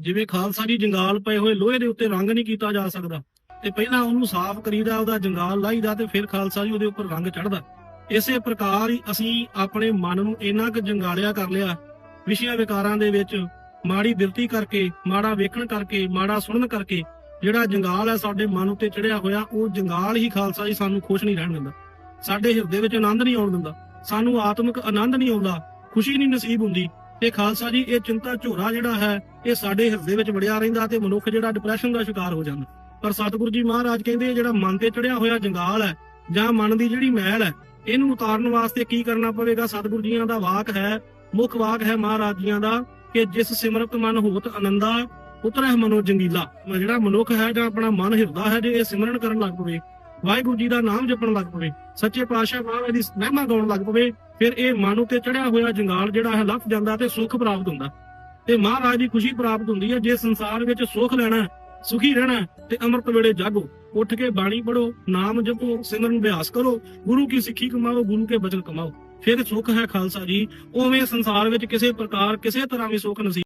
ਜਿਵੇਂ ਖਾਲਸਾ ਜੀ ਜੰਗਾਲ ਪਏ ਹੋਏ ਲੋਹੇ ਦੇ ਉੱਤੇ ਰੰਗ ਨਹੀਂ ਕੀਤਾ ਜਾ ਸਕਦਾ, ਤੇ ਪਹਿਲਾਂ ਉਹਨੂੰ ਸਾਫ਼ ਕਰੀਦਾ, ਉਹਦਾ ਜੰਗਾਲ ਲਾਈਦਾ ਤੇ ਫਿਰ ਖਾਲਸਾ ਜੀ ਉਹਦੇ ਉੱਪਰ ਰੰਗ ਚੜਦਾ ਇਸੇ ਪ੍ਰਕਾਰ ਹੀ ਅਸੀਂ ਆਪਣੇ ਮਨ ਨੂੰ ਇੰਨਾ ਕੁ ਜੰਗਾਲਿਆ ਕਰ ਲਿਆ, ਵਿਸ਼ਿਆਂ ਵਿਕਾਰਾਂ ਦੇ ਵਿੱਚ ਮਾੜੀ ਬਿਰਤੀ ਕਰਕੇ, ਮਾੜਾ ਵੇਖਣ ਕਰਕੇ, ਮਾੜਾ ਸੁਣਨ ਕਰਕੇ, ਜਿਹੜਾ ਜੰਗਾਲ ਹੈ ਸਾਡੇ ਮਨ ਉੱਤੇ ਚੜਿਆ ਹੋਇਆ, ਉਹ ਜੰਗਾਲ ਹੀ ਖਾਲਸਾ ਜੀ ਸਾਨੂੰ ਖੁਸ਼ ਨਹੀਂ ਰਹਿਣ ਦਿੰਦਾ। ਸਾਡੇ ਹਿਰਦੇ ਵਿੱਚ ਆਨੰਦ ਨਹੀਂ ਆਉਣ ਦਿੰਦਾ। ਸਾਨੂੰ ਆਤਮਿਕ ਆਨੰਦ ਨਹੀਂ ਆਉਂਦਾ, ਖੁਸ਼ੀ ਨਹੀਂ ਨਸੀਬ ਹੁੰਦੀ, ਤੇ ਖਾਲਸਾ ਜੀ ਇਹ ਚਿੰਤਾ ਝੋਰਾ ਜਿਹੜਾ ਹੈ ਇਹ ਸਾਡੇ ਹਿਰਦੇ ਵਿੱਚ ਵੜਿਆ ਰਹਿੰਦਾ ਤੇ ਮਨੁੱਖ ਜਿਹੜਾ ਡਿਪਰੈਸ਼ਨ ਦਾ ਸ਼ਿਕਾਰ ਹੋ ਜਾਂਦਾ। ਪਰ ਸਤਿਗੁਰੂ ਜੀ ਮਹਾਰਾਜ ਕਹਿੰਦੇ ਜਿਹੜਾ ਮਨ ਤੇ ਚੜਿਆ ਹੋਇਆ ਜੰਗਾਲ ਹੈ ਜਾਂ ਮਨ ਦੀ ਜਿਹੜੀ ਮੈਲ ਹੈ, ਇਹਨੂੰ ਉਤਾਰਨ ਵਾਸਤੇ ਕੀ ਕਰਨਾ ਪਵੇਗਾ? ਸਤਿਗੁਰੂ ਜੀਆਂ ਦਾ ਵਾਕ ਹੈ, ਮੁੱਖ ਵਾਕ ਹੈ ਮਹਾਰਾਜ ਜੀਆਂ ਦਾ ਕਿ ਜਿਸ ਸਿਮਰਤ ਮਨ ਹੋਤ ਆਨੰਦਾ ਉਤਰਹਿ ਮਨੋ ਜੰਗੀਲਾ। ਜਿਹੜਾ ਮਨੁੱਖ ਹੈ ਜਾਂ ਆਪਣਾ ਮਨ ਹਿਰਦਾ ਹੈ, ਜੇ ਇਹ ਸਿਮਰਨ ਕਰਨ ਲੱਗ ਪਵੇ, ਵਾਹਿਗੁਰੂ ਜੀ ਦਾ ਨਾਮ ਜਪਣ ਲੱਗ ਪਵੇ, ਸੱਚੇ ਪਾਤਸ਼ਾਹ ਮਹਾਰਾਜ ਦੀ ਮਹਿਮਾ ਗਾਉਣ ਲੱਗ ਪਵੇ, ਫਿਰ ਇਹ ਮਨ ਉਤੇ ਚੜਿਆ ਹੋਇਆ ਜੰਗਾਲ ਜਿਹੜਾ ਹੈ ਲੱਥ ਜਾਂਦਾ ਤੇ ਸੁੱਖ ਪ੍ਰਾਪਤ ਹੁੰਦਾ। ਤੇ ਮਹਾਰਾਜ ਦੀ ਖੁਸ਼ੀ ਪ੍ਰਾਪਤ ਹੁੰਦੀ ਹੈ, ਜੇ ਸੰਸਾਰ ਵਿੱਚ ਸੁੱਖ ਲੈਣਾ ਸੁਖੀ ਰਹਿਣਾ ਤੇ ਅੰਮ੍ਰਿਤ ਵੇਲੇ ਜਾਗੋ, ਉੱਠ ਕੇ ਬਾਣੀ ਪੜੋ ਨਾਮ ਜਪੋ, ਸਿਮਰਨ ਅਭਿਆਸ ਕਰੋ, ਗੁਰੂ ਕੀ ਸਿੱਖੀ ਕਮਾਓ, ਗੁਰੂ ਕੇ ਬਚਨ ਕਮਾਓ। ਫਿਰ ਸੁੱਖ ਹੈ ਖਾਲਸਾ ਜੀ, ਉਵੇਂ ਸੰਸਾਰ ਵਿੱਚ ਕਿਸੇ ਪ੍ਰਕਾਰ, ਕਿਸੇ ਤਰ੍ਹਾਂ ਵੀ ਸੁੱਖ ਨਸੀਬ